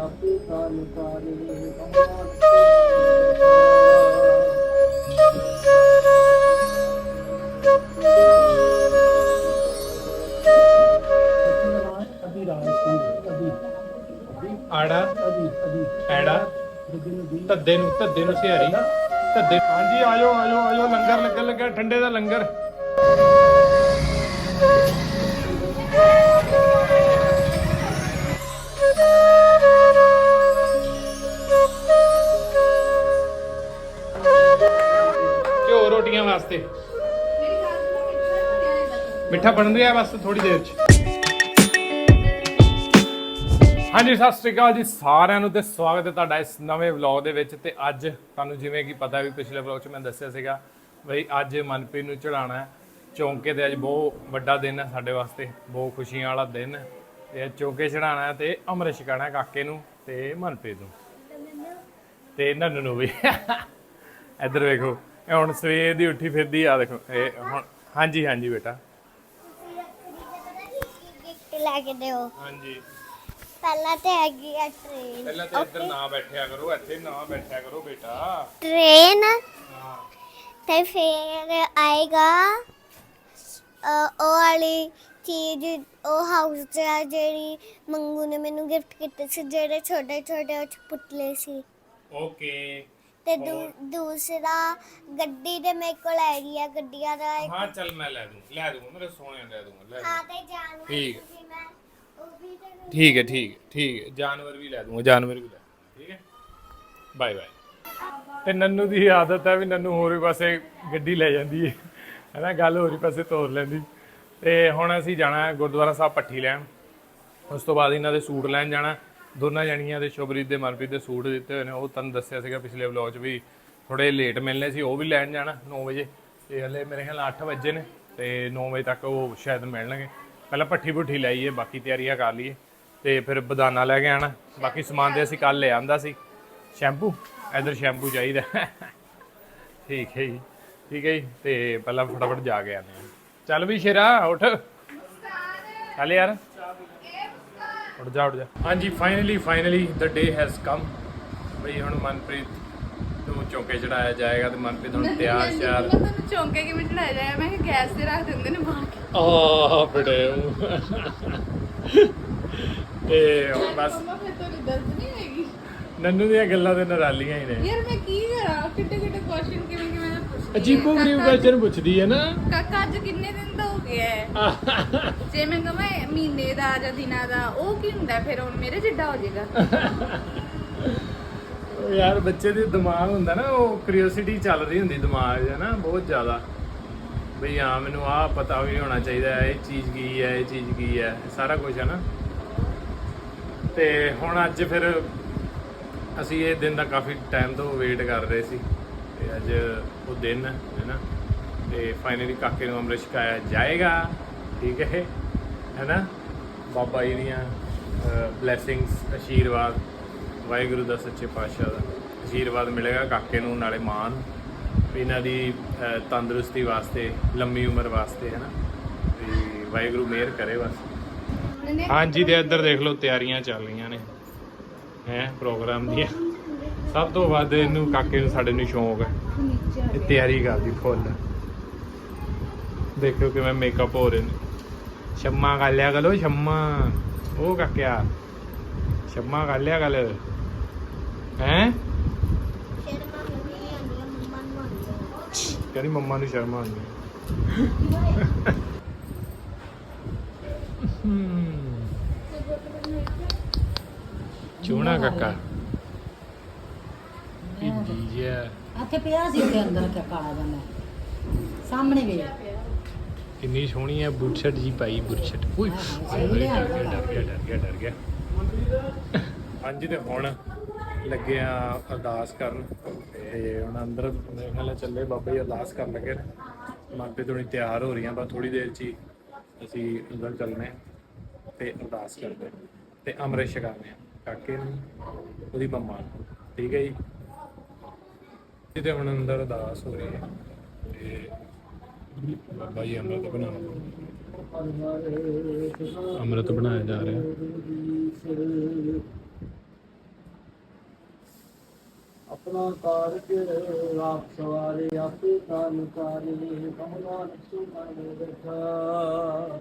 ਆਪੇ ਕਾਲ ਕਾਰੇ ਅਦੀ ਰਾਜ ਸਿੰਘ ਅਦੀ ਆੜਾ ਅਦੀ ਅਦੀ ਐੜਾ ਦੂਜੇ ਨੂੰ ਦੀ ਧੱਦੇ ਨੂੰ ਧੱਦੇ ਨੂੰ ਸਿਹਾਰੀ, ਧੱਦੇ ਹਾਂਜੀ, ਆਇਓ ਆਇਓ ਆਇਓ, ਲੰਗਰ ਲੱਗਣ ਲੱਗਾ ਠੰਡੇ ਦਾ ਲੰਗਰ। ਮਿੱਠਾ ਬਣ ਰਿਹਾ ਬਸ ਥੋੜੀ ਦੇਰ ਚ। ਹਾਂਜੀ, ਸਤਿ ਸ਼੍ਰੀ ਅਕਾਲ ਜੀ ਸਾਰਿਆਂ ਨੂੰ ਤੇ ਸਵਾਗਤ ਹੈ ਤੁਹਾਡਾ ਇਸ ਨਵੇਂ ਵਲੌਗ ਦੇ ਵਿੱਚ ਤੇ ਅੱਜ ਤੁਹਾਨੂੰ ਜਿਵੇਂ ਕਿ ਪਤਾ ਵੀ ਪਿਛਲੇ ਵਲੌਗ 'ਚ ਮੈਂ ਦੱਸਿਆ ਸੀਗਾ ਬਈ ਅੱਜ ਮਨਪ੍ਰੀਤ ਨੂੰ ਚੜਾਉਣਾ ਹੈ। ਚੌਂਕੇ ਤੇ ਅੱਜ ਬਹੁਤ ਵੱਡਾ ਦਿਨ ਹੈ ਸਾਡੇ ਵਾਸਤੇ, ਬਹੁਤ ਖੁਸ਼ੀਆਂ ਵਾਲਾ ਦਿਨ ਹੈ। ਤੇ ਚੌਂਕੇ ਚੜਾਉਣਾ ਹੈ ਤੇ ਅੰਮ੍ਰਿਤ ਛਕਾਉਣਾ ਕਾਕੇ ਨੂੰ ਤੇ ਮਨਪ੍ਰੀਤ ਨੂੰ। ਤੇ ਨੰਨੂ ਨੂੰ ਵੀ। ਇੱਧਰ ਵੇਖੋ, ਇਹ ਹੁਣ ਸਵੇਰ ਦੀ ਉੱਠੀ ਫਿਰਦੀ ਆ, ਦੇਖੋ, ਇਹ ਹੁਣ, ਹਾਂਜੀ ਹਾਂਜੀ ਬੇਟਾ। ਲੈ ਕੇ ਦਿਓ। ਹਾਂਜੀ। ਪਹਿਲਾਂ ਤੇ ਹੈਗੀ ਆ ਟ੍ਰੇਨ ਪਹਿਲਾਂ ਤੇ ਇੱਧਰ ਨਾ ਬੈਠਿਆ ਕਰੋ ਇੱਥੇ ਨਾ ਬੈਠਿਆ ਕਰੋ ਬੇਟਾ। ਟ੍ਰੇਨ ਹਾਂ। ਤੇ ਫਿਰ ਆਏਗਾ ਉਹ ਵਾਲੀ ਚੀਜ਼ ਉਹ ਹਾਊਸ ਜਿਹੜੀ ਮੰਗੂ ਨੇ ਮੈਨੂੰ ਗਿਫਟ ਕੀਤੀ ਸੀ ਜਿਹੜੇ ਛੋਟੇ ਛੋਟੇ ਉਹ 'ਚ ਪੁਤਲੇ ਸੀ। ਓਕੇ ਤੇ ਦੂ- ਦੂਸਰਾ ਗੱਡੀ ਦੇ ਮੇਰੇ ਕੋਲ ਹੈਗੀ ਆ ਗੱਡੀਆਂ ਦਾ ਇੱਕ ਹਾਂ ਚੱਲ ਮੈਂ ਲੈ ਦੂੰ ਲੈ ਦੂੰਗਾ ਮੇਰੇ ਸੋਹਣੇ ਲੈ ਦੂੰਗਾ ਲੈ ਹਾਂ ਤੇ ਜਾਨਵਰ ਠੀਕ। ਤੇ ਠੀਕ ਹੈ ਠੀਕ ਹੈ ਠੀਕ ਹੈ। ਜਾਨਵਰ ਵੀ ਲੈ ਦੂੰਗਾ ਜਾਨਵਰ ਵੀ ਲੈ ਦੂੰਗਾ, ਠੀਕ ਹੈ। Bye bye. ਤੇ ਨੰਨੂ ਦੀ ਆਦਤ ਹੈ ਵੀ ਨੰਨੂ ਹੋਰ ਵੀ ਪਾਸੇ ਗੱਡੀ ਲੈ ਜਾਂਦੀ ਹੈ। ਹੈਨਾ ਗੱਲ ਹੋਰ ਹੀ ਪਾਸੇ ਤੋਰ ਲੈਂਦੀ। ਤੇ ਹੁਣ ਅਸੀਂ ਜਾਣਾ ਗੁਰਦੁਆਰਾ ਸਾਹਿਬ ਪੱਠੀ ਲੈਣ। ਉਸ ਤੋਂ ਬਾਅਦ ਇਹਨਾਂ ਦੇ ਸੂਟ ਲੈਣ ਜਾਣਾ। ਦੋਨਾਂ ਜਣੀਆਂ ਦੇ ਸ਼ੁਭਰੀਤ ਦੇ ਮਨਪ੍ਰੀਤ ਦੇ ਸੂਟ ਦਿੱਤੇ ਹੋਏ ਨੇ। ਉਹ ਤੁਹਾਨੂੰ ਦੱਸਿਆ ਸੀਗਾ ਪਿਛਲੇ ਵਲੌਗ 'ਚ ਵੀ ਥੋੜੇ ਲੇਟ ਮਿਲਨੇ ਸੀ ਉਹ ਵੀ ਲੈਣ ਜਾਣਾ 9 ਵਜੇ। ਤੇ ਹਲੇ ਮੇਰੇ ਖਿਆਲ 8 ਵਜੇ ਨੇ ਤੇ 9 ਵਜੇ ਤੱਕ ਉਹ ਸ਼ਾਇਦ ਮਿਲਣਗੇ। ਪਹਿਲਾਂ ਪੱਠੀ ਪੁੱਠੀ ਲਾਈਏ ਬਾਕੀ ਤਿਆਰੀਆਂ ਕਰ ਲਈਏ ਤੇ ਫਿਰ ਬਦਾਨਾ ਲੈ ਕੇ ਆਣਾ। ਬਾਕੀ ਸਮਾਨ ਤੇ ਅਸੀਂ ਕੱਲ ਲੈ ਆਂਦਾ ਸੀ। ਸ਼ੈਂਪੂ, ਇਧਰ ਸ਼ੈਂਪੂ ਚਾਹੀਦਾ। ਠੀਕ ਹੈ ਜੀ, ਠੀਕ ਹੈ ਜੀ, ਤੇ ਪਹਿਲਾਂ ਫਟਾਫਟ ਜਾ ਕੇ ਆਨੇ ਚੱਲ ਵੀ ਸ਼ੇਰਾ, ਉੱਠ। ਚੱਲ ਯਾਰ। ਉੱਠ ਜਾ ਉੱਠ ਜਾ। ਹਾਂਜੀ finally finally the day has come ਬਈ ਹੁਣ ਮਨਪ੍ਰੀਤ ਨੂੰ ਚੌਕੇ ਚੜਾਇਆ ਜਾਏਗਾ ਤੇ ਮਨਪ੍ਰੀਤ ਹੁਣ ਤਿਆਰ ਸ਼ਿਆਰ ਤੁਹਾਨੂੰ ਚੌਂਕੇ ਕਿਵੇਂ ਚੜਾਇਆ ਜਾਇਆ ਮੈਂ ਕਿ ਗੈਸ ਤੇ ਰੱਖ ਆਹ ਬੜੇ। ਤੇ ਬਸ। ਮੰਮਾ ਫਿਰ ਤੁਹਾਨੂੰ ਦਰਦ ਨਹੀਂ ਹੋਏਗੀ ਨੰਨੂ ਦੀਆਂ ਗੱਲਾਂ ਤੇ ਨਰਾਲੀਆਂ ਹੀ ਨੇ। ਯਾਰ ਮੈਂ ਕੀ ਕਰਾਂ? ਕਿੱਡੇ ਕਿੱਡੇ ਕੁਐਸਚਨ ਕਿਵੇਂ ਕਿਵੇਂ ਦਾ ਪੁੱਛਦੀ ਅਜੀਬੋ ਗਰੀਬ ਕੁਐਸਚਨ ਪੁੱਛਦੀ ਹੈ ਨਾ। ਕਾਕਾ ਅੱਜ ਕਿੰਨੇ ਦਿਨ ਦਾ ਹੋ ਗਿਆ ਹੈ? ਜੇ ਮੈਂ ਕਹਾਂ ਮਹੀਨੇ ਦਾ ਜਾਂ ਦਿਨਾਂ ਦਾ ਉਹ ਕੀ ਹੁੰਦਾ ਹੈ? ਫਿਰ ਹੁਣ ਮੇਰੇ ਜਿੱਡਾ ਹੋ ਜਾਏਗਾ। ਉਹ ਯਾਰ ਬੱਚੇ ਦੇ ਦਿਮਾਗ ਹੁੰਦਾ ਨਾ ਉਹ ਕਿਉਰਿਓਸਿਟੀ ਚੱਲ ਰਹੀ ਹੁੰਦੀ ਦਿਮਾਗ 'ਚ ਨਾ? ਬਹੁਤ ਜ਼ਿਆਦਾ। ਬਈ ਹਾਂ, ਮੈਨੂੰ ਆਹ ਪਤਾ ਵੀ ਹੋਣਾ ਚਾਹੀਦਾ ਹੈ, ਇਹ ਚੀਜ਼ ਕੀ ਹੈ, ਇਹ ਚੀਜ਼ ਕੀ ਹੈ, ਸਾਰਾ ਕੁਝ ਹੈ ਨਾ। ਤੇ ਹੁਣ ਅੱਜ ਫਿਰ ਅਸੀਂ ਇਹ ਦਿਨ ਦਾ ਕਾਫੀ ਟਾਈਮ ਤੋਂ ਵੇਟ ਕਰ ਰਹੇ ਸੀ। ਤੇ ਅੱਜ ਉਹ ਦਿਨ ਹੈ ਨਾ। ਤੇ ਫਾਈਨਲੀ ਕਾਕੇ ਨੂੰ ਅੰਮ੍ਰਿਤ ਛਕਾਇਆ ਜਾਏਗਾ, ਠੀਕ ਹੈ ਹੈ ਨਾ। ਬਾਬਾ ਜੀ ਦੀਆਂ ਬਲੇਸਿੰਗਸ ਆਸ਼ੀਰਵਾਦ ਵਾਹਿਗੁਰੂ ਦਾ ਸੱਚੇ ਪਾਤਸ਼ਾਹ ਦਾ। ਆਸ਼ੀਰਵਾਦ ਮਿਲੇਗਾ ਕਾਕੇ ਨੂੰ, ਨਾਲੇ ਮਾਂ ਨੂੰ। ਵੀ ਇਹਨਾਂ ਦੀ ਤੰਦਰੁਸਤੀ ਵਾਸਤੇ, ਲੰਮੀ ਉਮਰ ਵਾਸਤੇ ਹੈ ਨਾ ਤੇ ਵਾਹਿਗੁਰੂ ਮਿਹਰ ਕਰੇ ਬਸ। ਹਾਂਜੀ ਤੇ ਇੱਧਰ ਦੇਖ ਲਓ, ਤਿਆਰੀਆਂ ਚੱਲ ਰਹੀਆਂ ਨੇ। ਹੈ, ਪ੍ਰੋਗਰਾਮ ਦੀਆਂ। ਸਭ ਤੋਂ ਵੱਧ ਇਹਨੂੰ, ਕਾਕੇ ਨੂੰ, ਸਾਡੇ ਨੂੰ ਸ਼ੌਂਕ ਹੈ। ਇਹ ਤਿਆਰੀ ਕਰਦੀ ਫੁੱਲ। ਦੇਖੋ ਕਿਵੇਂ ਮੇਕਅਪ ਹੋ ਰਹੇ ਨੇ। ਸ਼ੰਮਾ ਕਰ ਲਿਆ ਕਰੋ, ਸ਼ੰਮਾ। ਉਹ ਕਾਕਿਆ। ਸ਼ੰਮਾ ਕਰ ਲਿਆ ਗੱਲ ਹੈ ਸ਼ਰਮਾ ਮੈਨੂੰ ਨਹੀਂ ਆਉਂਦੀ ਮੰਮਾ ਨੂੰ ਆਉਂਦੀ ਆ। ਕਹਿੰਦੀ ਮੰਮਾ ਨੂੰ ਸ਼ਰਮ ਆਉਂਦੀ। ਚੂਣਾ ਕਾਕਾ। ਪਿੰਡੀ ਜਿਹਾ। ਇੱਥੇ ਪਿਆ ਸੀ ਉਹਦੇ ਅੰਦਰ ਕਿ ਕਾਲਾ ਜਿਹਾ ਮੈਂ। ਸਾਹਮਣੇ ਵੇ ਕਿੰਨੀ ਸੋਹਣੀ ਹੈ ਬੁਰਸ਼ਟ ਜੀ ਪਾਈ ਬੁਰਸ਼ਟ। ਓਏ ਹਾਏ ਹਾਏ, ਡਰ ਗਿਆ ਡਰ ਗਿਆ ਡਰ ਗਿਆ ਡਰ ਗਿਆ। ਹਾਂਜੀ ਤੇ ਹੁਣ ਲੱਗੇ ਆ ਅਰਦਾਸ ਕਰਨ। ਤੇ ਹੁਣ ਅੰਦਰ ਮੇਰੇ ਖਿਆਲ ਨਾਲ ਚੱਲੇ, ਬਾਬਾ ਜੀ ਅਰਦਾਸ ਕਰਨ ਲੱਗੇ। ਨੇ ਮਾਪੇ ਥੋੜੀ ਤਿਆਰ ਹੋ ਰਹੀਆਂ, ਬਸ ਥੋੜੀ ਦੇਰ ਚ ਹੀ ਅਸੀਂ ਅੰਦਰ ਚੱਲਨੇ ਤੇ ਅਰਦਾਸ ਕਰਦੇ ਤੇ ਅੰਮ੍ਰਿਤ ਛਕਾਉਂਦੇ ਆ ਕਾਕੇ ਨੂੰ, ਉਹਦੀ ਮੰਮਾ ਨੂੰ, ਠੀਕ ਹੈ ਜੀ? ਇਹ ਤੇ ਹੁਣ ਅੰਦਰ ਅਰਦਾਸ ਹੋ ਰਹੀ ਹੈ ਤੇ ਬਾਬਾ ਜੀ ਅੰਮ੍ਰਿਤ ਬਣਾਉਣਾ ਅੰਮ੍ਰਿਤ ਬਣਾਇਆ ਜਾ ਰਿਹਾ। ਆਪਣਾ ਕਾਰਜ ਆਪ ਸਵਾਰੇ, ਆਪੇ ਕਾਨ ਕਾਰੇ ਕਮਲਾ ਸੁਮਨ ਬੈਠਾ।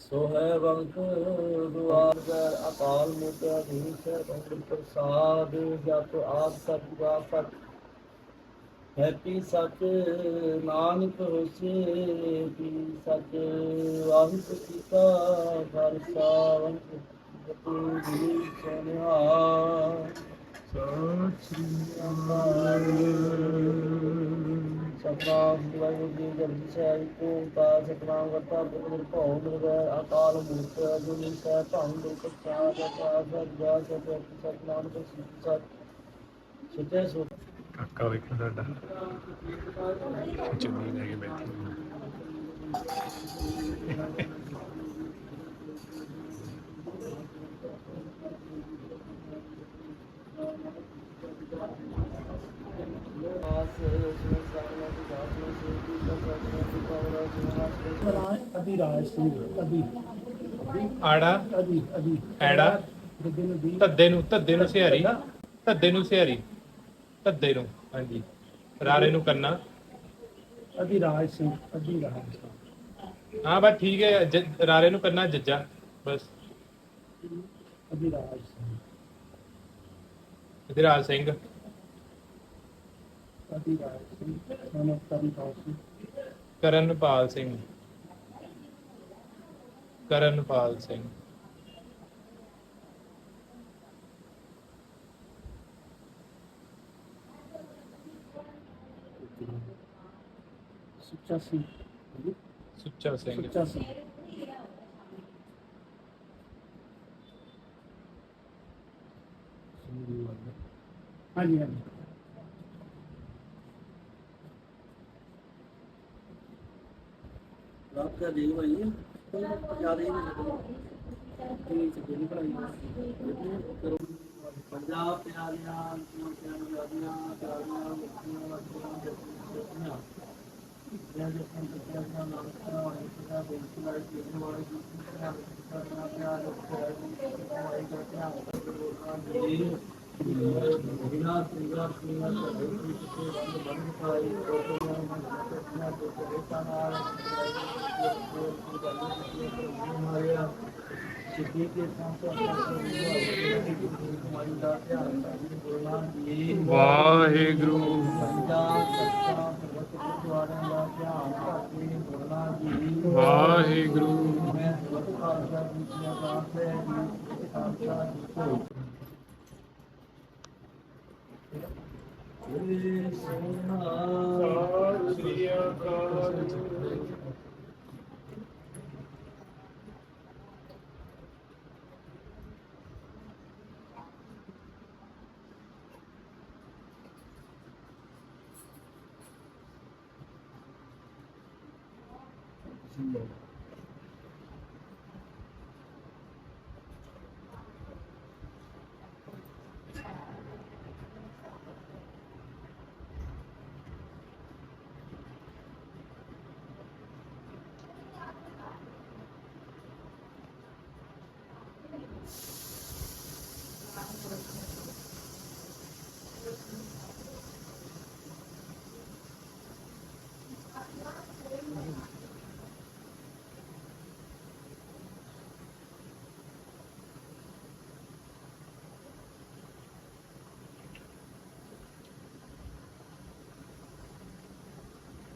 ਸੋ ਹੈ ਬੰਕ ਦੁਆਰ ਅਕਾਲ ਮੂਰਤ ਅਧੀਸ਼ ਹੈ ਬੰਕ ਪ੍ਰਸਾਦ, ਜਪ ਆਪ ਸਤਿਗਾ ਸਤ ਹੈਪੀ ਸਚ, ਨਾਨਕ ਹੋਸੇ ਪੀ ਸਤ ਵਾਹਿਗੁਰੂ ਜੀ ਕਾ ਖਾਲਸਾ ਵਾਹਿਗੁਰੂ ਜੀ ਕੀ ਫਤਿਹ ਸਤਨਾਮ ਵਾਹਿਗੁਰੂ ਜੀ ਜਪਜੀ ਸਾਹਿਬ ਕੋ ਕਾ ਸਤਨਾਮ ਕਰਤਾ ਪੁਰਖ ਭਉ ਨਿਰਵੈਰ ਅਕਾਲ ਮੂਰਤ ਅਜੂਨੀ ਸਹਿ ਭੰਗ ਦੁਖ ਸਾਧ ਅਕਾਲ ਸਤਿ ਸਤਿ ਸਤਨਾਮ ਤੇ ਸਤ ਸੁਤੇ ਸੁਤ ਕਾਕਾ ਵੇਖੋ ਸਾਡਾ ਚੁੰਨੀ ਲੈ ਕੇ ਬੈਠੀ। ਅਦੀ ਸਿੰਘ ਅਦੀ ਆੜਾ ਅਦੀ ਅਦੀ ਐੜਾ ਗੱਗੇ ਨੂੰ ਦੀ ਧੱਦੇ ਨੂੰ ਧੱਦੇ ਨੂੰ ਸਿਹਾਰੀ, ਧੱਦੇ ਨੂੰ ਸਿਹਾਰੀ, ਧੱਦੇ ਨੂੰ, ਹਾਂਜੀ, ਰਾਰੇ ਨੂੰ ਕੰਨਾ। ਅਦੀ ਸਿੰਘ ਅਦੀ ਹਾਂ, ਬਸ ਠੀਕ ਹੈ, ਜ- ਰਾਰੇ ਨੂੰ ਕੰਨਾ, ਜੱਜਾ, ਬਸ। ਅਧਿਰਾਜ ਸਿੰਘ ਅਧਿਰਾਜ ਸਿੰਘ ਅਦੀ ਰਾਜ ਸਿੰਘ ਸਾਨੂੰ ਕਰੀ ਪਾਉਸੀ ਕਰਨਪਾਲ ਸਿੰਘ। ਕਰਨਪਾਲ ਸਿੰਘ। ਸੁੱਚਾ ਸਿੰਘ। ਸੁੱਚਾ ਸਿੰਘ। ਸੁੱਚਾ ਸਿੰਘ। ਹਾਂਜੀ ਹਾਂਜੀ। ਰਾਤ ਦਾ ਦੇਵ ਭਾਈ ਜ਼ਿਆਦਾ ਹੀ ਨਹੀਂ ਤੇ ਜਿਹੜੀ ਪੜਾਈ ਕਰੋ। ਪੰਜਾਬ ਪਿਆਰੀਆਂ ਪਿਆਰੀਆਂ ਯਾਦੀਆਂ ਪਿਆਰੀਆਂ ਮੁਕਤੀਆਂ ਵਾਦੀਆਂ ਜੱਟੀਆਂ। ਜੈ ਜੈ ਸੰਤ ਪਿਆਰੀਆਂ ਨਾਨਕਾਂ ਵਾਲੇ ਸਦਾ ਬੇਨਤੀ ਵਾਲੇ ਜੀਵਨ ਵਾਲੇ ਜੀ ਪਿਆਰ ਕਰਨਾ ਪਿਆਰ ਪਿਆਰ ਵਾਲੇ ਦਾ ਧਿਆਨ ਕਰਨਾ ਜੀ ਬਿਨਾ ਸਿੰਘਾ ਸਿੰਘਾ ਸਾਡੇ ਕਿਸੇ ਬੰਦ ਬੰਦ ਪਾਈ ਕੋਟਿਆਂ ਮਨ ਸੱਚਾ ਤੇ ਕਰਤਾ ਨਾਲ ਮਾਰਿਆ ਸਿੱਧੀ ਕੇ ਸਾਥ ਹਮਾਰੀ ਦਾ ਧਿਆਨ ਰੱਖਣਾ ਬੋਲਣਾ ਜੀ ਵਾਹਿਗੁਰੂ। ਪੰਜਾਬ ਸੱਚਾ ਸਰਬਤ ਗੁਰਦੁਆਰਿਆਂ ਦਾ ਧਿਆਨ ਰੱਖੇ ਬੋਲਣਾ ਜੀ ਵਾਹਿਗੁਰੂ ਮੈਂ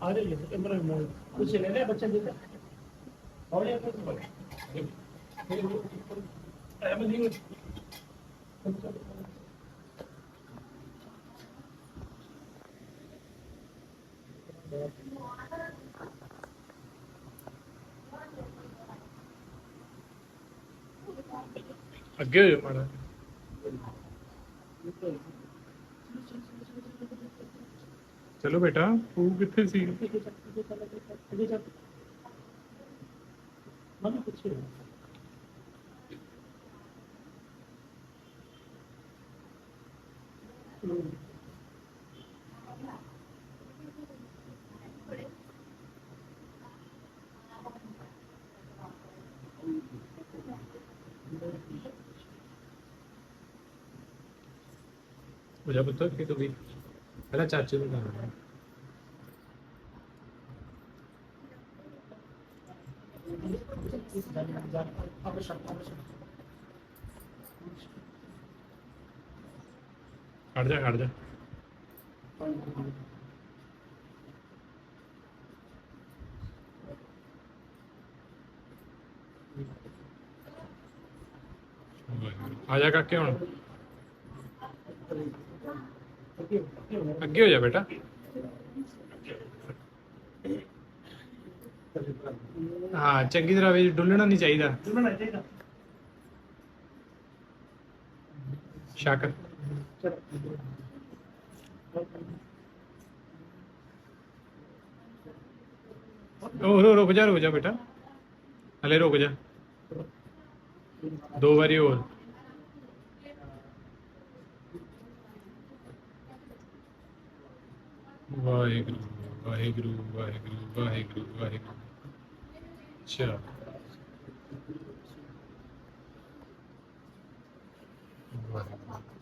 Árele, você quebrou o molho. O chileno é bastante. Olha para o molho. É uma língua. Good, man. ਚਲੋ ਬੇਟਾ ਤੂੰ ਕਿੱਥੇ ਸੀ ਮਨ ਪੁੱਛੇ ਹੋ ਜਾ ਪੁੱਤ ਕਿ ਤੂੰ ਵੀ ਪਹਿਲਾਂ ਚਾਚੇ ਨੂੰ ਕਰ ਖੜ ਜਾ ਖੜ ਜਾ ਆ ਜਾ ਕਾਕੇ ਹੁਣ ਅੱਗੇ ਹੋ ਜਾ ਬੇਟਾ। ਹਾਂ, ਚੰਗੀ ਤਰ੍ਹਾਂ ਵੀ ਡੁੱਲਣਾ ਨਹੀਂ ਚਾਹੀਦਾ। ਸੁਣਨਾ ਚਾਹੀਦਾ ਸ਼ੱਕ। ਉਹ ਰੋ, ਰੁਕ ਜਾ ਰੁਕ ਜਾ ਬੇਟਾ। ਹਲੇ ਰੁਕ ਜਾ। ਦੋ ਵਾਰੀ ਹੋਰ। ਵਾਹਿਗੁਰੂ ਵਾਹਿਗੁਰੂ ਵਾਹਿਗੁਰੂ ਵਾਹਿਗੁਰੂ ਵਾਹਿਗੁਰੂ। ਅੱਛਾ। ਵਾਹਿਗੁਰੂ।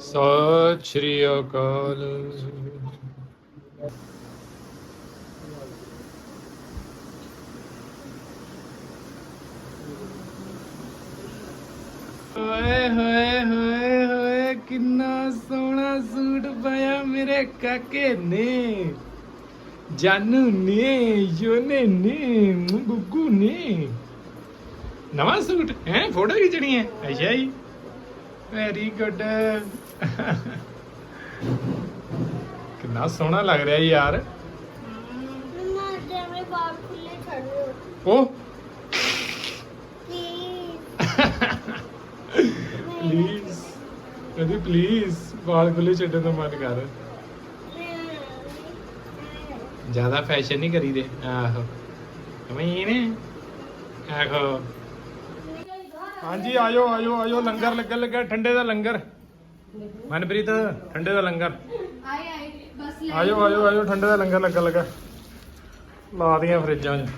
ਸਤਿ ਸ਼੍ਰੀ ਅਕਾਲ। ਓਏ ਹੋਏ ਹੋਏ ਹੋਏ, ਕਿੰਨਾ ਸੋਹਣਾ ਸੂਟ ਪਾਇਆ ਮੇਰੇ ਕਾਕੇ ਨੇ। ਜਾਨੂ ਨੇ, ਯੋਨੇ ਨੇ ਗੁੱਗੂ ਨੇ। ਨਵਾਂ ਸੂਟ, ਹੈ, ਫੋਟੋ ਖਿੱਚਣੀ ਹੈ? ਅੱਛਾ ਜੀ। ਵੈਰੀ ਗੁੱਡ ਕਿੰਨਾ ਸੋਹਣਾ ਲੱਗ ਰਿਹਾ ਯਾਰ। ਮਮਾ ਜਿਵੇਂ ਬਾਲ ਖੁੱਲੇ ਛੱਡ। ਦਿਓ ਉਹ ਪਲੀਜ਼ ਕਦੀ ਪਲੀਜ਼ ਵਾਲ ਖੁੱਲੇ ਛੱਡਣ ਦਾ ਮਨ ਕਰ। ਜ਼ਿਆਦਾ ਫੈਸ਼ਨ ਨਹੀਂ ਕਰੀਦੇ। ਆਹੋ। ਕਮੀਨ ਆਹੋ। ਹਾਂਜੀ ਆਜੋ ਆਜੋ ਆਜੋ ਲੰਗਰ ਲੱਗਣ ਲੱਗਾ ਠੰਡੇ ਦਾ ਲੰਗਰ। ਮਨਪ੍ਰੀਤ ਠੰਡੇ ਦਾ ਲੰਗਰ। ਆਏ ਆਏ ਬਸ ਲੈ ਆਜੋ ਆਜੋ ਆਜੋ ਠੰਡੇ ਦਾ ਲੰਗਰ ਲੱਗਣ ਲੱਗਾ। ਲਾ ਦੀਆਂ ਫਰਿੱਜਾਂ 'ਚ।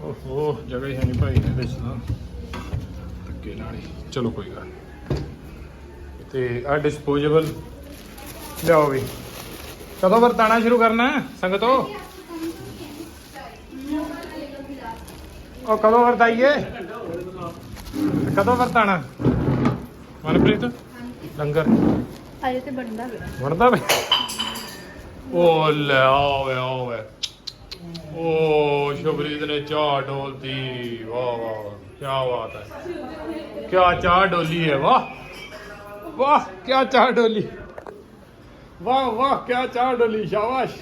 ਓਹੋ ਜਗ੍ਹਾ ਹੀ ਹੈ ਨਹੀਂ ਭਾਈ ਇਹਦੇ 'ਚ ਤਾਂ। ਧੱਕੇ ਨਾਲ ਹੀ। ਚਲੋ ਕੋਈ ਗੱਲ ਨੀ। ਤੇ ਆ ਡਿਸਪੋਜ਼ੇਬਲ ਲਿਆਓ ਵੀ। ਕਦੋਂ ਵਰਤਾਣਾ ਸ਼ੁਰੂ ਕਰਨਾ ਹੈ, ਸੰਗਤੋ ਉਹ? ਕਦੋਂ ਵਰਤਾਈਏ? ਕਦੋਂ ਵਰਤਾਣਾ ਮਨਪ੍ਰੀਤ? ਲੰਗਰ। ਅਜੇ ਤੇ ਬਣਦਾ ਪਿਆ ਵੜਦਾ ਵੇ? ਉਹ ਲੈ ਆਵੇ ਆਵੇ ਉਹ ਸ਼ੁਭਰੀਤ ਨੇ ਚਾਹ ਵਾਹ ਵਾਹ ਕੀ ਬਾਤ ਹੈ। ਕੀ ਚਾਹ ਡੋਲੀ ਹੈ ਵਾਹ। ਵਾਹ ਕੀ ਚਾਹ ਡੋਲੀ। ਵਾਹ ਵਾਹ ਕੀ ਚਾਹ ਡੋਲੀ ਸ਼ਾਬਾਸ਼।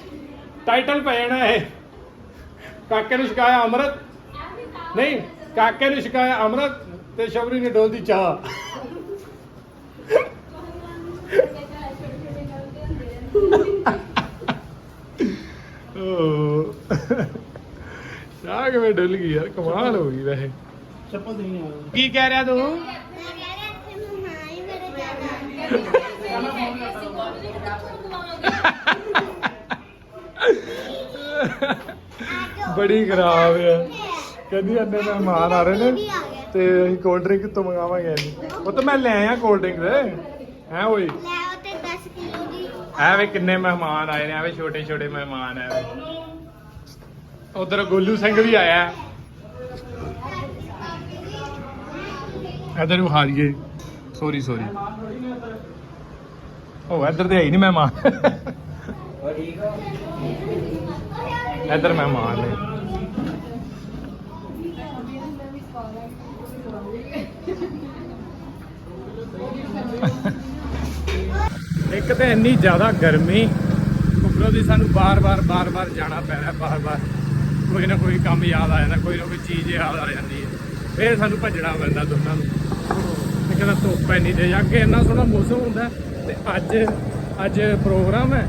ਟਾਈਟਲ ਪੈ ਜਾਣਾ ਇਹ। ਕਾਕੇ ਨੂੰ ਛਕਾਇਆ ਅੰਮ੍ਰਿਤ। ਨਹੀਂ ਕਾਕੇ ਨੂੰ ਛਕਾਇਆ ਅੰਮ੍ਰਿਤ ਤੇ ਸ਼ਬਰੀ ਨੇ ਡੋਲਦੀ ਚਾਹ। ਕਿਵੇਂ ਡੁੱਲ ਗਈ ਯਾਰ ਕਮਾਲ ਹੋ ਗਈ ਵੈਸੇ। ਚੱਪਲ ਦੇਣੀ ਆ। ਕੀ ਕਹਿ ਰਿਹਾ ਤੂੰ? ਮੈਂ ਕਹਿ ਰਿਹਾ ਇੱਥੇ ਮਮਾ ਹੀ ਮੇਰੇ ਬੜੀ ਖਰਾਬ ਆ। ਕਹਿੰਦੀ ਅੰਨੇ ਮਹਿਮਾਨ ਆ ਰਹੇ ਨੇ ਤੇ ਅਸੀਂ ਕੋਲਡ ਡਰਿੰਕ ਤੋਂ ਮੰਗਾਵਾਂਗੇ ਨਹੀਂ ਉਹ ਤਾਂ ਮੈਂ ਲੈ ਆਇਆ ਕੋਲਡ ਡਰਿੰਕ ਦੇ। ਹੈ ਓਏ? ਲੈ ਉਹ ਤੇ 10 ਕਿਲੋ ਦੀ। ਐਵੇਂ ਕਿੰਨੇ ਮਹਿਮਾਨ ਆਏ ਨੇ ਐਵੇਂ ਛੋਟੇ ਛੋਟੇ ਮਹਿਮਾਨ ਐਵੇਂ। ਉਧਰ ਗੋਲੂ ਸਿੰਘ ਵੀ ਆਇਆ। ਇਧਰ ਵਿਖਾ ਦਈਏ ਸੋਰੀ ਸੋਰੀ ਉਹ ਇੱਧਰ ਤੇ ਹੈ ਹੀ ਨਹੀਂ ਮਹਿਮਾਨ। ਇੱਧਰ ਮਹਿਮਾਨ ਨੇ। ਇੱਕ ਤਾਂ ਇੰਨੀ ਜ਼ਿਆਦਾ ਗਰਮੀ ਉੱਪਰੋਂ ਦੀ ਸਾਨੂੰ ਬਾਰ-ਬਾਰ ਬਾਰ-ਬਾਰ ਜਾਣਾ ਪੈ ਰਿਹਾ ਬਾਰ-ਬਾਰ। ਕੋਈ ਨਾ ਕੋਈ ਕੰਮ ਯਾਦ ਆ ਜਾਂਦਾ ਕੋਈ ਨਾ ਕੋਈ ਚੀਜ਼ ਯਾਦ ਆ ਜਾਂਦੀ ਹੈ। ਫੇਰ ਸਾਨੂੰ ਭੱਜਣਾ ਪੈਂਦਾ ਦੋਨਾਂ ਨੂੰ। ਤੇ ਕਹਿੰਦਾ ਧੁੱਪ ਇੰਨੀ ਤੇ ਅੱਗੇ ਇੰਨਾ ਸੋਹਣਾ ਮੌਸਮ ਹੁੰਦਾ ਤੇ ਅੱਜ ਅੱਜ ਪ੍ਰੋਗਰਾਮ ਹੈ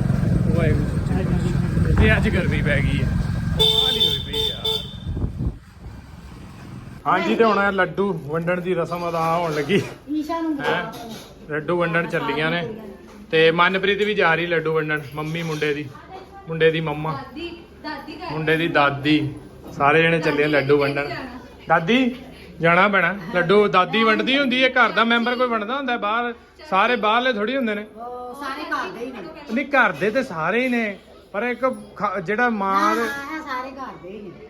ਵਾਹਿਗੁਰੂ ਤੇ ਅੱਜ ਗਰਮੀ ਪੈ ਗਈ ਹੈ। ਹਾਂਜੀ ਤੇ ਹੁਣ ਲੱਡੂ ਵੰਡਣ ਦੀ ਰਸਮ ਅਦਾ ਹੋਣ ਲੱਗੀ। ਈਸ਼ਾ ਨੂੰ ਲੱਡੂ ਵੰਡਣ ਚੱਲੀਆਂ ਨੇ। ਤੇ ਮਨਪ੍ਰੀਤ ਵੀ ਜਾ ਰਹੀ ਲੱਡੂ ਵੰਡਣ ਮੰਮੀ ਮੁੰਡੇ ਦੀ ਮੁੰਡੇ ਦੀ ਮੰਮਾ। ਦਾਦੀ ਮੁੰਡੇ ਦੀ ਦਾਦੀ। ਸਾਰੇ ਜਣੇ ਚੱਲੇ ਲੱਡੂ ਵੰਡਣ। ਦਾਦੀ ਜਾਣਾ ਪੈਣਾ। ਲੱਡੂ ਦਾਦੀ ਵੰਡਦੀ ਹੁੰਦੀ ਹੈ ਘਰ ਦਾ ਮੈਂਬਰ ਕੋਈ ਵੰਡਦਾ ਹੁੰਦਾ ਹੈ ਬਾਹਰ ਸਾਰੇ ਬਾਹਰਲੇ ਥੋੜੀ ਹੁੰਦੇ ਨੇ। ਸਾਰੇ ਘਰ ਦੇ ਹੀ ਨੇ। ਨਹੀਂ ਘਰ ਦੇ ਤੇ ਸਾਰੇ ਹੀ ਨੇ ਪਰ ਇੱਕ ਖ- ਜਿਹੜਾ ਮਾਂ ਦੇ ਹਾਂ ਸਾਰੇ ਘਰ ਦੇ ਹੀ ਨੇ।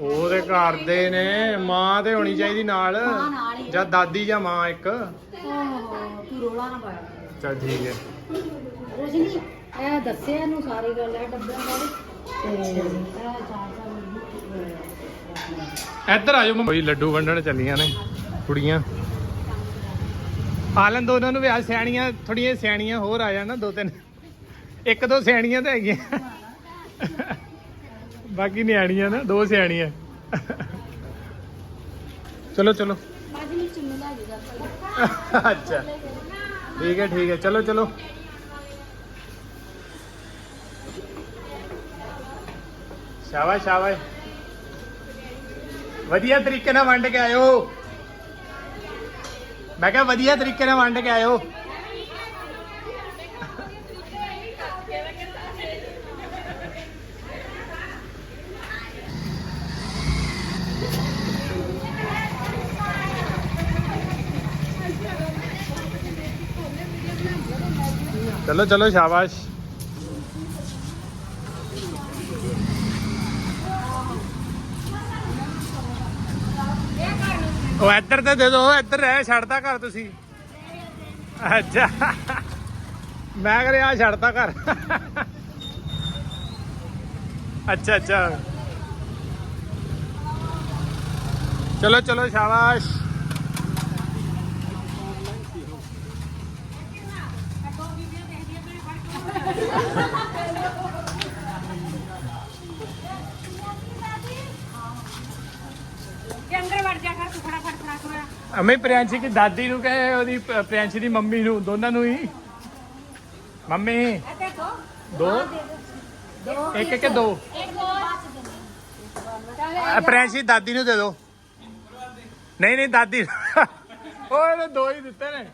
ਉਹਦੇ ਘਰ ਦੇ ਨੇ। ਮਾਂ ਤੇ ਹੋਣੀ ਚਾਹੀਦੀ ਨਾਲ। ਮਾਂ ਨਾਲ ਹੀ। ਜਾਂ ਦਾਦੀ ਜਾਂ ਮਾਂ ਇੱਕ। ਓਹੋ ਤੂੰ ਰੋਲਾ ਨਾ ਪਾਇਆ। ਚਲ ਠੀਕ ਹੈ ਕੁਛ ਨਹੀਂ ਇਹ ਦੱਸਿਆ ਇਹਨੂੰ ਸਾਰੀ ਗੱਲ ਹੈ ਡੱਬਿਆਂ ਬਾਰੇ। ਤੇ ਇੱਧਰ ਆ ਜਾਓ ਕੋਈ ਲੱਡੂ ਵੰਡਣ ਚੱਲੀਆਂ ਨੇ ਕੁੜੀਆਂ। ਆ ਲੈਣ ਦੋ ਉਹਨਾਂ ਨੂੰ ਵੀ ਆ ਸਿਆਣੀਆਂ ਥੋੜੀਆਂ ਸਿਆਣੀਆਂ ਹੋਰ ਆ ਜਾਣ ਨਾ ਦੋ ਤਿੰਨ। ਇੱਕ ਦੋ ਸਿਆਣੀਆਂ ਤਾਂ ਹੈਗੀਆਂ। ਬਾਕੀ ਨਿਆਣੀਆਂ ਨਾ ਦੋ ਸਿਆਣੀਆਂ। ਚਲੋ ਚਲੋ। ਅੱਛਾ। ਠੀਕ ਹੈ ਠੀਕ ਹੈ। ਚਲੋ ਚਲੋ। ਸ਼ਾਬਾਸ਼ ਸ਼ਾਬਾਸ਼। ਵਧੀਆ ਤਰੀਕੇ ਨਾਲ ਵੰਡ ਕੇ ਆਇਓ। ਮੈਂ ਕਿਹਾ ਵਧੀਆ ਤਰੀਕੇ ਨਾਲ ਵੰਡ ਕੇ ਆਇਓ। ਚਲੋ ਚਲੋ, ਸ਼ਾਬਾਸ਼। ਉਹ ਇੱਧਰ ਤੇ ਦੇ ਦੋ ਇੱਧਰ ਰਹਿ ਛੱਡਦਾ ਘਰ ਤੁਸੀਂ। ਅੱਛਾ। ਮੈਂ ਕਰਿਆ ਆ ਛੱਡਦਾ ਘਰ। ਅੱਛਾ ਅੱਛਾ। ਚਲੋ ਚਲੋ, ਸ਼ਾਬਾਸ਼। ਅਮੇ ਪ੍ਰਿਆੰਸ਼ੀ ਦੀ ਦਾਦੀ ਨੂੰ ਕਹੇ ਉਹਦੀ ਪ- ਪ੍ਰਿਆੰਸ਼ੀ ਦੀ ਮੰਮੀ ਨੂੰ ਦੋਨਾਂ ਨੂੰ ਹੀ। ਮੰਮੀ। ਦੋ। ਇੱਕ ਇੱਕ ਦੋ। ਅ, ਪ੍ਰਿਆੰਸ਼ੀ ਦਾਦੀ ਨੂੰ ਦੇ ਦੋ। ਨਹੀਂ ਨਹੀਂ ਦਾਦੀ ਉਹ ਇਹਨੇ ਦੋ ਹੀ ਦਿੱਤੇ ਨੇ।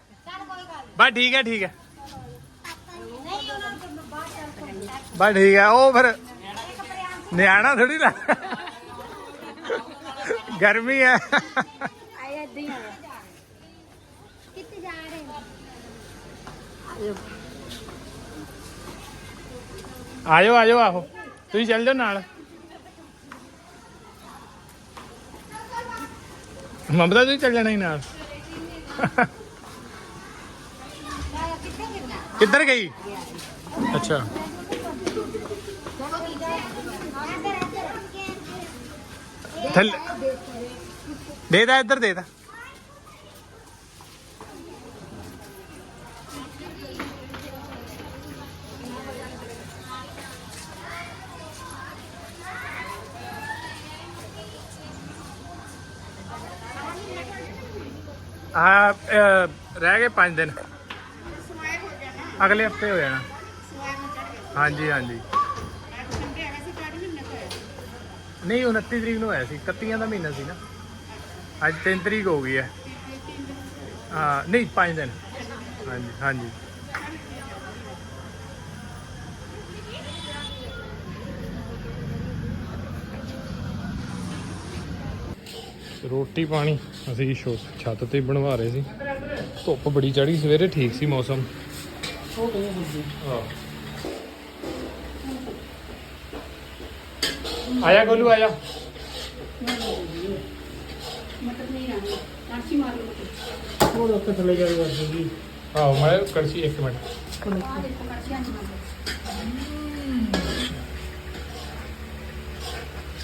ਬਸ ਠੀਕ ਹੈ ਠੀਕ ਹੈ। ਬਸ ਠੀਕ ਹੈ ਉਹ ਫਿਰ ਨਿਆਣਾ ਥੋੜੀ ਨਾ। ਗਰਮੀ ਹੈ। ਕਿੱਥੇ ਜਾ ਰਹੇ ਹੋ? ਆਜੋ। ਆਜੋ ਆਹੋ। ਤੁਸੀਂ ਚੱਲ ਜਾਓ ਨਾਲ। ਮਮਤਾ ਤੁਸੀਂ ਚੱਲ ਜਾਣਾ ਹੀ ਨਾਲ। ਕਿੱਧਰ ਗਈ? ਅੱਛਾ। ਥੱਲੇ। ਦੇ ਦਾ ਇੱਧਰ ਦੇ ਦਾ ਆ ਰਹਿ ਗਏ 5 ਦਿਨ। ਅਗਲੇ ਹਫ਼ਤੇ ਹੋ ਜਾਣਾ। ਹਾਂਜੀ ਹਾਂਜੀ। ਨਹੀਂ 29 ਤਰੀਕ ਨੂੰ ਹੋਇਆ ਸੀ। 31 ਦਾ ਮਹੀਨਾ ਸੀ ਨਾ। ਅੱਜ 3 ਤਰੀਕ ਹੋ ਗਈ ਹੈ। ਹਾਂ, ਨਹੀਂ 5 ਦਿਨ। ਹਾਂਜੀ ਹਾਂਜੀ। ਰੋਟੀ ਪਾਣੀ ਅਸੀਂ ਛੱਤ ਤੇ ਬਣਵਾ ਰਹੇ ਸੀ। ਧੁੱਪ ਬੜੀ ਚੜੀ ਸਵੇਰੇ ਠੀਕ ਸੀ ਮੌਸਮ। ਆਇਆ ਗੋਲੂ ਆਇਆ। ਉਹ ਉੱਥੇ ਥੱਲੇ ਜਾ। ਕੇ ਜੀ ਆਓ ਮੈਂ ਕੜਛੀ ਇੱਕ ਮਿੰਟ।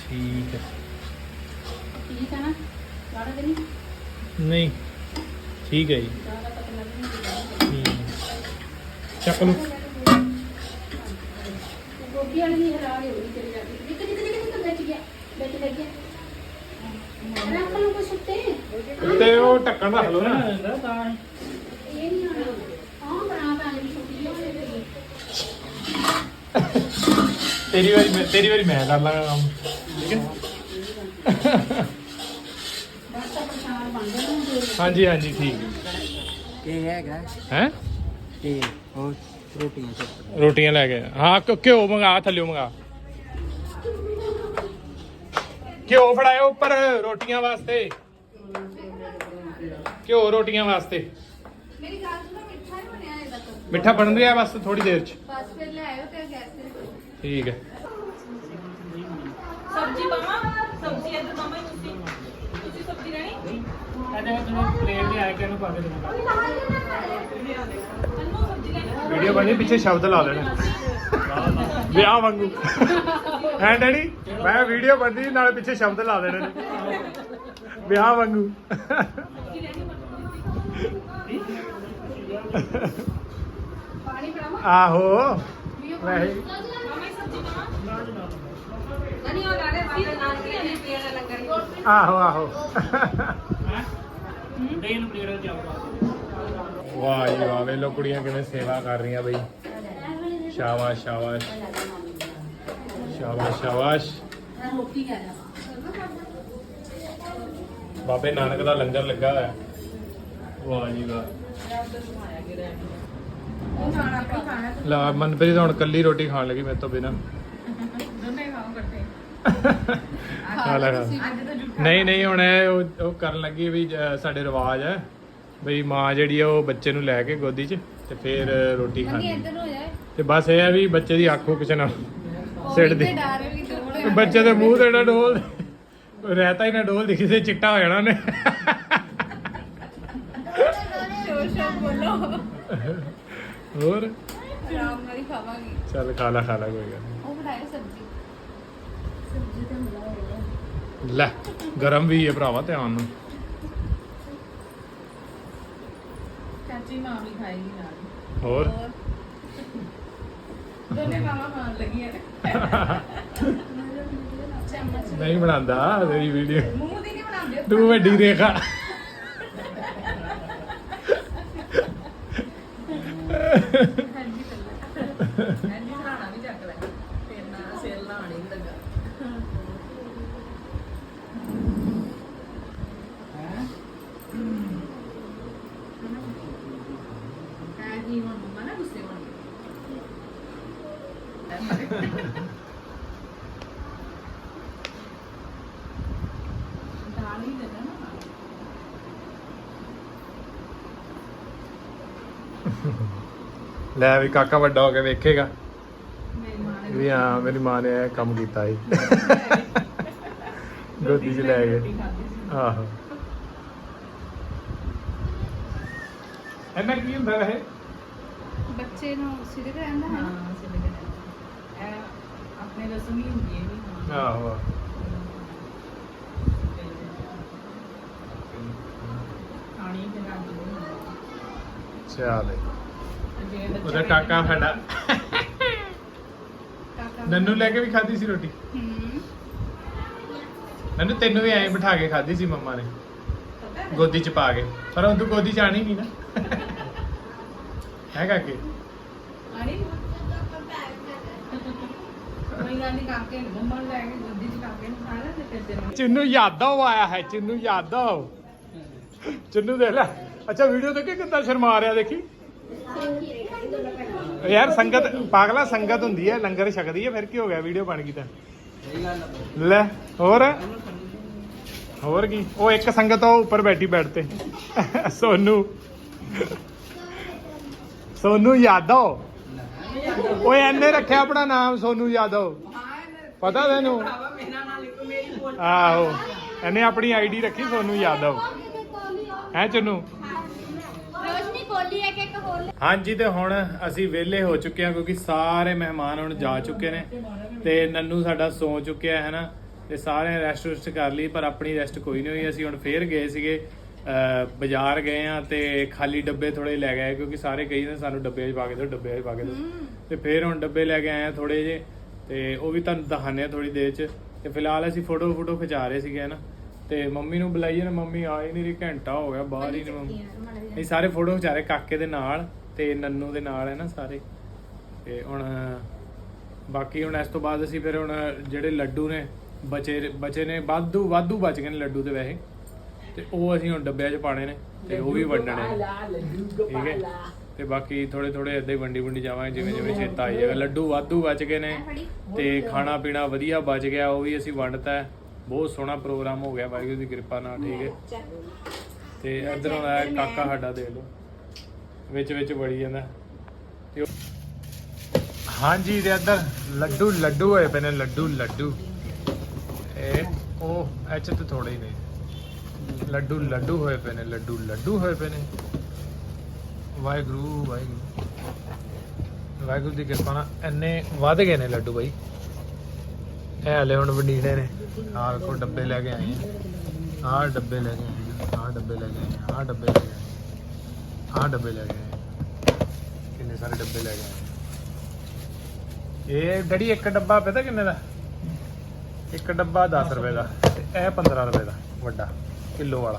ਠੀਕ ਹੈ ਠੀਕ ਹੈ ਨਾ ਜਾਣਾ ਤੇ ਨਹੀਂ ਠੀਕ ਹੈ ਜੀ। ਚੱਕ ਲਓ। ਗੋਭੀ ਵਾਲੀ ਨਹੀਂ ਹਰਾ ਰਹੀ ਹੋਈ ਤੇਰੀ ਜਾਂਦੀ ਨਿੱਕ ਨਿੱਕ ਨਿੱਕ ਨਿੱਕ ਬਚ ਗਿਆ। ਬਚ ਲੱਗ ਗਿਆ। ਰੱਖ ਲਓ ਕੁਛ ਉੱਤੇ। ਤੇ ਉਹ ਢੱਕਣ ਰੱਖ ਲਓ ਨਾ। ਇਹ ਨਹੀਂ ਆਣਾ ਹਾਂ ਬਣਾ ਤਾਂ ਲਈ ਛੋਟੀ ਜਿਹੀ ਹੋਣੀ ਤੇਰੀ ਤੇਰੀ ਵਾਰੀ ਮੈਂ ਤੇਰੀ ਵਾਰੀ ਮੈਂ ਕਰ ਲਾਂਗਾ ਕੰਮ। ਠੀਕ ਹੈ ਬਸ ਤਾਂ ਪਛਾਣ ਬਣ ਜਾਣਾ ਹਾਂਜੀ ਹਾਂਜੀ ਠੀਕ ਹੈ। ਇਹ ਹੈਗਾ। ਹੈ? ਤੇ ਉਹ ਰੋਟੀਆਂ ਚੱਪ ਰੋਟੀਆਂ ਲੈ ਕੇ ਹਾਂ ਘ- ਘਿਓ ਮੰਗਾ ਥੱਲਿਓ ਮੰਗਾ। ਘਿਓ ਫੜਾਇਓ ਉੱਪਰ ਰੋਟੀਆਂ ਵਾਸਤੇ। ਘਿਓ ਰੋਟੀਆਂ ਵਾਸਤੇ। ਮੇਰੀ ਗੱਲ ਸੁਣੋ ਮਿੱਠਾ ਹੀ ਬਣਿਆ ਮਿੱਠਾ ਬਣ ਰਿਹਾ ਬਸ ਥੋੜੀ ਦੇਰ ਚ। ਬਸ ਫਿਰ ਲੈ ਆਇਓ ਤੇ ਗੈਸ ਤੇ। ਠੀਕ ਹੈ। ਸਬਜ਼ੀ ਪਾਵਾਂ? ਸਬਜ਼ੀ ਇੱਧਰ ਪਾਵਾਂ ਤੁਸੀਂ ਤੁਸੀਂ ਸਬਜ਼ੀ ਲੈਣੀ ਕਹਿੰਦੇ ਤੁਹਾਨੂੰ ਪਲੇਟ ਦੇ ਆਏ ਕਿ ਇਹਨੂੰ ਪਾ ਕੇ ਦੇਣਾ। ਅੰਨੂ ਸਬਜ਼ੀ ਲੈਣੀ ਵੀਡੀਓ ਬਣੀ ਪਿੱਛੇ ਸ਼ਬਦ ਲਾ ਦੇਣਾ ਵਿਆਹ ਵਾਂਗੂ। ਹੈ ਡੈਡੀ? ਮੈਂ ਵੀਡੀਓ ਬਣਦੀ ਨਾਲ ਪਿੱਛੇ ਸ਼ਬਦ ਲਾ ਦੇਣੇ ਨੇ। ਵਿਆਹ ਵਾਂਗੂ। ਆਹੋ। ਵੈਸੇ ਮਾਮਾ ਇਹ ਸਬਜ਼ੀ ਪਾਵਾਂ ਨਹੀਂ ਉਹ ਗਾੜੇ ਸੀ ਨਾਲ ਕੀ ਨੇ ਪੀਣਾ ਲੰਗਰ ਆਹੋ। ਆਹੋ। ਜਾਊਗਾ ਵਾਹ ਜੀ ਵਾਹ ਵੇ ਲੋ ਕੁੜੀਆਂ ਕਿਵੇਂ ਸੇਵਾ ਕਰ ਰਹੀਆਂ ਬਈ। ਸ਼ਾਬਾਸ਼ ਸ਼ਾਬਾਸ਼। ਸ਼ਾਬਾਸ਼ ਸ਼ਾਬਾਸ਼। ਬਾਬੇ ਨਾਨਕ ਦਾ ਲੰਗਰ ਲੱਗਾ ਹੋਇਆ। ਵਾਹ ਜੀ ਵਾਹ। ਉਹ ਖਾਣਾ ਆਪੇ ਖਾਣਾ ਲਾ ਮਨਪ੍ਰੀਤ ਹੁਣ ਕੱਲੀ ਰੋਟੀ ਖਾਣ ਲੱਗੀ ਮੇਰੇ ਤੋਂ ਬਿਨਾ। ਦੋਨੇ ਖਾਓ ਕਰਦੇ ਖਾ ਲੈ ਖਾ ਨਹੀਂ ਨਹੀਂ ਹੁਣ ਇਹ ਉਹ ਉਹ ਕਰਨ ਲੱਗੀ ਵੀ ਸਾਡੇ ਰਿਵਾਜ ਹੈ। ਬਈ ਮਾਂ ਜਿਹੜੀ ਆ ਉਹ ਬੱਚੇ ਨੂੰ ਲੈ ਕੇ ਗੋਦੀ 'ਚ ਤੇ ਫਿਰ ਰੋਟੀ ਮੰਮੀ ਖਾਣੀ ਇੱਧਰ ਹੋ ਜਾਏ। ਤੇ ਬਸ ਇਹ ਹੈ ਵੀ ਬੱਚੇ ਦੀ ਅੱਖੋਂ ਕਿਸੇ ਨਾਲ ਉਹ ਸਿੱਟ ਦੇ। ਡਰ ਵੀ ਕਿਤੇ ਬੱਚੇ ਦੇ ਮੂੰਹ ਤੇ ਨਾ ਡੋਲ ਰਹਿਤਾ ਹੀ ਨਾ ਡੋਲ ਦਿਖੀ ਤੇ ਚਿੱਟਾ ਹੋ ਜਾਣਾ ਨੇ ਸ਼ੋਰ ਸ਼ੋਰ ਬੋਲੋ। ਹੋਰ? ਆਰਾਮ ਨਾਲ ਹੀ ਖਾਵਾਂਗੀ। ਚੱਲ ਖਾ ਲਾ ਖਾ ਲਾ ਕੋਈ ਗੱਲ ਉਹ ਬਣਾਏ ਸਬਜ਼ੀ। ਨੀ। ਲੈ ਗਰਮ ਵੀ ਹੈ ਭਰਾਵਾ ਧਿਆਨ ਨਾਲ ਚਾਚੀ ਮਾਂ ਵੀ ਖਾਏਗੀ ਨਾਲ। ਹੋਰ? ਦੋਨੇ ਮਾਮਾ ਖਾਣ ਲੱਗੀਆਂ ਨੇ। ਚਮਚ। ਨਹੀਂ ਬਣਾਉਂਦਾ ਤੇਰੀ ਵੀਡੀਓ। ਮੂੰਹ ਦੀ ਨਹੀਂ ਬਣਾਉਂਦੇ ਤੂੰ ਵੱਡੀ ਰੇਖਾ ਹਾਂਜੀ ਹਾਂਜੀ ਬਣਾਉਣਾ ਵੀ ਚੱਕ ਲੈ ਫਿਰ ਨਾ ਸਿਰ ਲਾਉਣੀ ਵੀ ਲੱਗਾ ਹੈ ਕੀ ਹੁਣ ਮੰਮਾ ਨਾ ਗੁੱਸੇ ਹੋਣੀ ਦਾਲ ਹੀ ਦੇਣਾ ਨਾ ਲੈ ਵੀ ਕਾਕਾ ਵੱਡਾ ਹੋ ਕੇ ਵੇਖੇਗਾ। ਵੀ ਹਾਂ ਮੇਰੀ ਮਾਂ ਨੇ ਇਹ ਕੰਮ ਕੀਤਾ ਸੀ। ਗੋਦੀ 'ਚ ਲੈ ਗਏ। ਆਹੋ। ਇਹਨਾਂ ਕੀ ਹੁੰਦਾ ਵੈਸੇ? ਬੱਚੇ ਨੂੰ ਸਿਰ ਰਹਿੰਦਾ ਹੈ ਹਾਂ ਸਿੱਧੇ ਕਰ ਇਹ ਆਪਣੇ ਰਸਮ ਹੀ ਹੁੰਦੀ ਹੈ ਵੀ ਹਾਂ। ਆਹੋ ਚੱਲ। ਜੇ ਬੱਚਾ ਉਹਦਾ ਕਾਕਾ ਸਾਡਾ। ਕਾਕਾ ਨੰਨੂ ਲੈ ਕੇ ਵੀ ਖਾਧੀ ਸੀ ਰੋਟੀ? ਹੂੰ। ਨੰਨੂ ਤੈਨੂੰ ਵੀ ਐਂ ਬਿਠਾ ਕੇ ਖਾਧੀ ਸੀ ਮੰਮਾ ਨੇ। ਗੋਦੀ 'ਚ ਪਾ ਕੇ। ਪਰ ਹੁਣ ਤੂੰ ਗੋਦੀ 'ਚ ਆਣੀ ਨਹੀਂ ਨਾ। ਹੈ ਕਾਕੇ? ਆਣੀ ਕੋਈ ਗੱਲ ਨਹੀਂ ਕਾਕੇ ਨੂੰ ਮੰਮਾ ਨੂੰ ਲੈ ਕੇ ਗੱਦੀ ਚ ਕਾਕੇ ਨੂੰ ਖਾ ਲੈ ਤੇ ਫਿਰ ਤੈਨੂੰ ਚਿੰਨੂ ਯਾਦਵ ਆਇਆ ਹੈ ਚਿੰਨੂ ਯਾਦਵ। ਚਿੰਨੂ ਦੇਖ ਲੈ। ਅੱਛਾ ਵੀਡੀਓ ਦੇਖੀ ਕਿੱਦਾਂ ਸ਼ਰਮਾ ਰਿਹਾ ਦੇਖੀ? ਯਾਰ ਸੰਗਤ, ਪਾਗਲਾ ਸੰਗਤ ਹੁੰਦੀ ਹੈ, ਲੰਗਰ ਛਕਦੀ ਹੈ, ਫਿਰ ਕੀ ਹੋ ਗਿਆ? ਵੀਡੀਓ ਬਣ ਗਈ ਤਾਂ। ਲੈ, ਹੋਰ? ਹੋਰ ਕੀ? ਉਹ ਇੱਕ ਸੰਗਤ ਉਹ ਉੱਪਰ ਬੈਠੀ ਬੈਠ ਤੇ। ਸੋਨੂ। ਸੋਨੂ ਯਾਦਵ। ਓਏ, ਐਨੇ ਰੱਖਿਆ ਆਪਣਾ ਨਾਮ, ਸੋਨੂ ਯਾਦਵ। ਪਤਾ ਤੈਨੂੰ? ਆਹੋ। ਇਹਨੇ ਆਪਣੀ ਆਈਡੀ ਰੱਖੀ, ਸੋਨੂ ਯਾਦਵ। ਹੈ, ਚੰਨੂ ਰੋਸ਼ਨੀ ਕੋਲੀ ਇੱਕ ਇੱਕ ਹੋਰ ਹਾਂਜੀ ਤੇ ਹੁਣ ਅਸੀਂ ਵਿਹਲੇ ਹੋ ਚੁੱਕੇ ਹਾਂ ਕਿਉਂਕਿ ਸਾਰੇ ਮਹਿਮਾਨ ਹੁਣ ਜਾ ਚੁੱਕੇ ਨੇ ਤੇ ਨੰਨੂ ਸਾਡਾ ਸੌ ਚੁੱਕਿਆ ਹੈ ਨਾ ਤੇ ਸਾਰਿਆਂ ਰੈਸਟ ਰੁਸਟ ਕਰ ਲਈ ਪਰ ਆਪਣੀ ਰੈਸਟ ਕੋਈ ਨਹੀਂ ਹੋਈ। ਅਸੀਂ ਹੁਣ ਫੇਰ ਗਏ ਸੀਗੇ ਬਾਜ਼ਾਰ ਗਏ ਆ ਤੇ ਖਾਲੀ ਡੱਬੇ ਥੋੜੇ ਲੈ ਗਏ ਕਿਉਂਕਿ ਸਾਰੇ ਕਹੀ ਨੇ ਸਾਨੂੰ ਡੱਬੇ 'ਚ ਪਾ ਕੇ ਦਿਓ ਡੱਬੇ 'ਚ ਪਾ ਕੇ ਦਿਓ। ਤੇ ਫਿਰ ਹੁਣ ਡੱਬੇ ਲੈ ਕੇ ਆਏ ਆ ਥੋੜੇ ਜੇ ਤੇ ਉਹ ਵੀ ਤੁਹਾਨੂੰ ਦਿਖਾਣੇ ਆ ਥੋੜੀ ਦੇਰ 'ਚ। ਤੇ ਫਿਲਹਾਲ ਅਸੀਂ ਫੋਟੋ ਫੋਟੋ ਖਿਚਾ ਰਹੇ ਸੀਗੇ ਨਾ। ਤੇ ਮੰਮੀ ਨੂੰ ਬੁਲਾਈਏ ਨਾ ਮੰਮੀ ਆ ਹੀ ਨਹੀਂ ਰਹੀ ਘੰਟਾ ਹੋ ਗਿਆ ਬਾਹਰ ਹੀ ਨੇ ਮੰਮੀ। ਇਹ ਸਾਰੇ ਫੋਟੋ ਖਿਚਾ ਰਹੇ ਕਾਕੇ ਦੇ ਨਾਲ ਤੇ ਨੰਨੂ ਦੇ ਨਾਲ ਹੈ ਨਾ ਸਾਰੇ। ਤੇ ਹੁਣ ਬਾਕੀ ਹੁਣ ਇਸ ਤੋਂ ਬਾਅਦ ਅਸੀਂ ਫਿਰ ਹੁਣ ਜਿਹੜੇ ਲੱਡੂ ਨੇ ਬਚੇ ਬਚੇ ਨੇ ਵਾਧੂ ਵਾਧੂ ਬਚ ਗਏ ਨੇ ਲੱਡੂ ਤੇ ਵੈਸੇ। ਤੇ ਉਹ ਅਸੀਂ ਹੁਣ ਡੱਬਿਆਂ 'ਚ ਪਾਣੇ ਨੇ ਤੇ ਉਹ ਵੀ ਵੰਡਣੇ ਨੇ। ਠੀਕ ਹੈ? ਤੇ ਬਾਕੀ ਥੋੜੇ ਥੋੜੇ ਏਦਾਂ ਹੀ ਵੰਡੀ ਵੰਡੀ ਜਾਵਾਂਗੇ ਜਿਵੇਂ ਜਿਵੇਂ ਚੇਤਾ ਆਈ ਜਾਏਗਾ ਲੱਡੂ ਵਾਧੂ ਬਚ ਗਏ ਨੇ ਤੇ ਖਾਣਾ ਪੀਣਾ ਵਧੀਆ ਬਚ ਗਿਆ ਉਹ ਵੀ ਅਸੀਂ ਵੰਡਤਾ। ਬਹੁਤ ਸੋਹਣਾ ਪ੍ਰੋਗਰਾਮ ਹੋ ਗਿਆ ਵਾਹਿਗੁਰੂ ਦੀ ਕਿਰਪਾ ਨਾਲ ਠੀਕ ਹੈ? ਤੇ ਇਧਰੋਂ ਆਇਆ ਕਾਕਾ ਸਾਡਾ ਦੇਖ ਲਓ ਵਿੱਚ ਵਿੱਚ ਵੜੀ ਜਾਂਦਾ। ਹਾਂਜੀ, ਤੇ ਇੱਧਰ ਲੱਡੂ ਲੱਡੂ ਹੋਏ ਪਏ ਨੇ, ਲੱਡੂ ਲੱਡੂ। ਇਹ ਉਹ ਐਚ ਤੇ ਥੋੜੇ ਹੀ ਨੇ। ਲੱਡੂ ਲੱਡੂ ਹੋਏ ਪਏ ਨੇ, ਲੱਡੂ ਲੱਡੂ ਹੋਏ ਪਏ ਨੇ। ਵਾਹਿਗੁਰੂ ਵਾਹਿਗੁਰੂ। ਵਾਹਿਗੁਰੂ ਦੀ ਕਿਰਪਾ ਨਾਲ ਇੰਨੇ ਵੱਧ ਗਏ ਨੇ ਲੱਡੂ ਬਾਈ। ਇਹ ਹਲੇ ਹੁਣ ਵੰਡੀਣੇ ਨੇ। ਆਹ ਵੇਖੋ ਡੱਬੇ ਲੈ ਕੇ ਆਏ ਆ। ਆਹ ਡੱਬੇ ਲੈ ਕੇ ਆਏ ਆਹ ਡੱਬੇ ਲੈ ਆ ਆਹ ਡੱਬੇ ਲੈ ਆਏ ਆਹ ਡੱਬੇ ਲੈ ਆਏ ਕਿੰਨੇ ਸਾਰੇ ਡੱਬੇ ਲੈ ਆਏ ਇਹ ਡੜੀ ਇੱਕ ਡੱਬਾ ਪਤਾ ਕਿੰਨੇ ਦਾ? ਇੱਕ ਡੱਬਾ 10 ਰੁਪਏ ਦਾ ਤੇ ਇਹ 15 ਰੁਪਏ ਦਾ ਵੱਡਾ ਕਿਲੋ ਵਾਲਾ।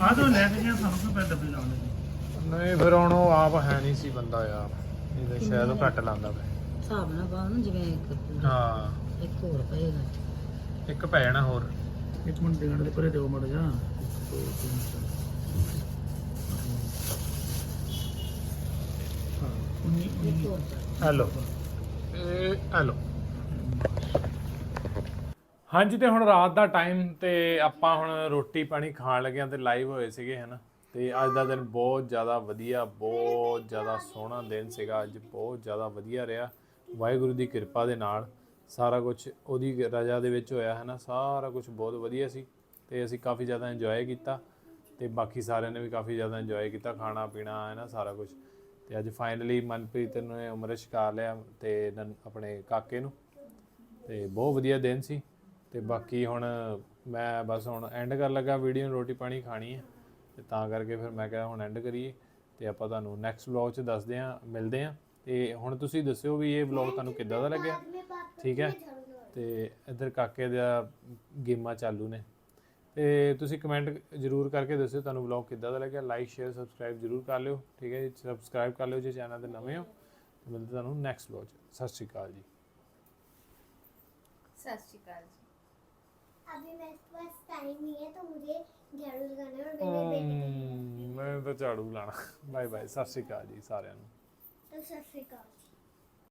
ਆ ਤੋਂ ਲੈ ਕੇ ਸਾਨੂੰ ਕੋਈ ਪੈਸੇ ਡੱਬੇ ਲਾਉਣੇ ਨਹੀਂ ਫਿਰ ਹੁਣ ਉਹ ਆਪ ਹੈ ਨਹੀਂ ਸੀ ਬੰਦਾ ਯਾਰ ਇਹ ਤਾਂ ਸ਼ਾਇਦ ਉਹ ਘੱਟ ਲਾਂਦਾ ਪਿਆ। ਹਿਸਾਬ ਨਾਲ ਨਾ ਜਿਵੇਂ ਇੱਕ ਹਾਂ। ਇੱਕ ਹੋਰ ਪਏਗਾ। ਇੱਕ ਪੈ ਜਾਣਾ ਹੋਰ। ਇੱਕ ਮਿੰਟ ਦੇਣ ਦੇ ਪਰੇ ਦਿਓ ਮੜ ਜਾ ਹੈਲੋ। ਇਹ ਹੈਲੋ। ਹਾਂਜੀ, ਤੇ ਹੁਣ ਰਾਤ ਦਾ ਟਾਈਮ ਤੇ ਆਪਾਂ ਹੁਣ ਰੋਟੀ ਪਾਣੀ ਖਾਣ ਲੱਗੇ ਹਾਂ ਤੇ ਲਾਈਵ ਹੋਏ ਸੀਗੇ, ਹਨਾ? ਤੇ ਅੱਜ ਦਾ ਦਿਨ ਬਹੁਤ ਜ਼ਿਆਦਾ ਵਧੀਆ, ਬਹੁਤ ਜ਼ਿਆਦਾ ਸੋਹਣਾ ਦਿਨ ਸੀਗਾ। ਅੱਜ ਬਹੁਤ ਜ਼ਿਆਦਾ ਵਧੀਆ ਰਿਹਾ। ਵਾਹਿਗੁਰੂ ਦੀ ਕਿਰਪਾ ਦੇ ਨਾਲ ਸਾਰਾ ਕੁਝ ਉਹਦੀ ਰਜ਼ਾ ਦੇ ਵਿੱਚ ਹੋਇਆ ਹੈ ਨਾ ਸਾਰਾ ਕੁਝ ਬਹੁਤ ਵਧੀਆ ਸੀ। ਤੇ ਅਸੀਂ ਕਾਫੀ ਜ਼ਿਆਦਾ ਇੰਜੋਏ ਕੀਤਾ ਤੇ ਬਾਕੀ ਸਾਰਿਆਂ ਨੇ ਵੀ ਕਾਫੀ ਜ਼ਿਆਦਾ ਇੰਜੋਏ ਕੀਤਾ ਖਾਣਾ, ਪੀਣਾ, ਹੈ ਨਾ, ਸਾਰਾ ਕੁਝ ਤੇ ਅੱਜ ਫਾਈਨਲੀ ਮਨਪ੍ਰੀਤ ਨੇ ਉਮਰ ਛਕਾ ਲਿਆ ਤੇ ਆਪਣੇ ਕਾਕੇ ਨੂੰ। ਤੇ ਬਹੁਤ ਵਧੀਆ ਦਿਨ ਸੀ। ਤੇ ਬਾਕੀ ਹੁਣ ਮੈਂ ਬਸ ਹੁਣ ਐਂਡ ਕਰਨ ਲੱਗਾ ਵੀਡੀਓ ਨੂੰ, ਰੋਟੀ ਪਾਣੀ ਖਾਣੀ ਹੈ। ਤੇ ਤਾਂ ਕਰਕੇ ਫਿਰ ਮੈਂ ਕਿਹਾ ਹੁਣ ਐਂਡ ਕਰੀਏ। ਤੇ ਆਪਾਂ ਤੁਹਾਨੂੰ ਨੈਕਸਟ ਵਲੌਗ 'ਚ ਦੱਸਦੇ ਹਾਂ, ਮਿਲਦੇ ਹਾਂ। ਤੇ ਹੁਣ ਤੁਸੀਂ ਦੱਸਿਓ ਵੀ ਇਹ ਵਲੌਗ ਤੁਹਾਨੂੰ ਕਿੱਦਾਂ ਦਾ ਲੱਗਿਆ? ਠੀਕ ਹੈ? ਤੇ ਇੱਧਰ ਕਾਕੇ ਦਾ ਗੇਮਾਂ ਚਾਲੂ ਨੇ। ਤੇ ਤੁਸੀਂ ਕਮੈਂਟ ਜਰੂਰ ਕਰਕੇ ਦੱਸਿਓ ਤੁਹਾਨੂੰ ਵਲੌਗ ਕਿੱਦਾਂ ਦਾ ਲੱਗਿਆ ਲਾਈਕ ਸ਼ੇਅਰ ਸਬਸਕ੍ਰਾਈਬ ਜਰੂਰ ਕਰ ਲਿਓ ਠੀਕ ਹੈ ਜੀ ਸਬਸਕ੍ਰਾਈਬ ਕਰ ਲਿਓ ਜੇ ਚੈਨਲ ਤੇ ਨਵੇਂ ਹੋ ਤੇ ਮਿਲਦੇ ਤੁਹਾਨੂੰ ਨੈਕਸਟ ਵਲੌਗ 'ਚ ਸਤਿ ਸ਼੍ਰੀ ਅਕਾਲ ਜੀ ਸਤਿ ਸ਼੍ਰੀ ਅਕਾਲ ਜੀ अभी मेरे पास टाइम नहीं है तो मुझे झाड़ू लगाना है और मेरे बेटे ਹਮ, ਮੈਂ ਤਾਂ ਝਾੜੂ ਲਾਣਾ ਬਾਏ ਬਾਏ ਸਤਿ ਸ਼੍ਰੀ ਅਕਾਲ ਜੀ ਸਾਰਿਆਂ ਨੂੰ तो सत श्रीकाल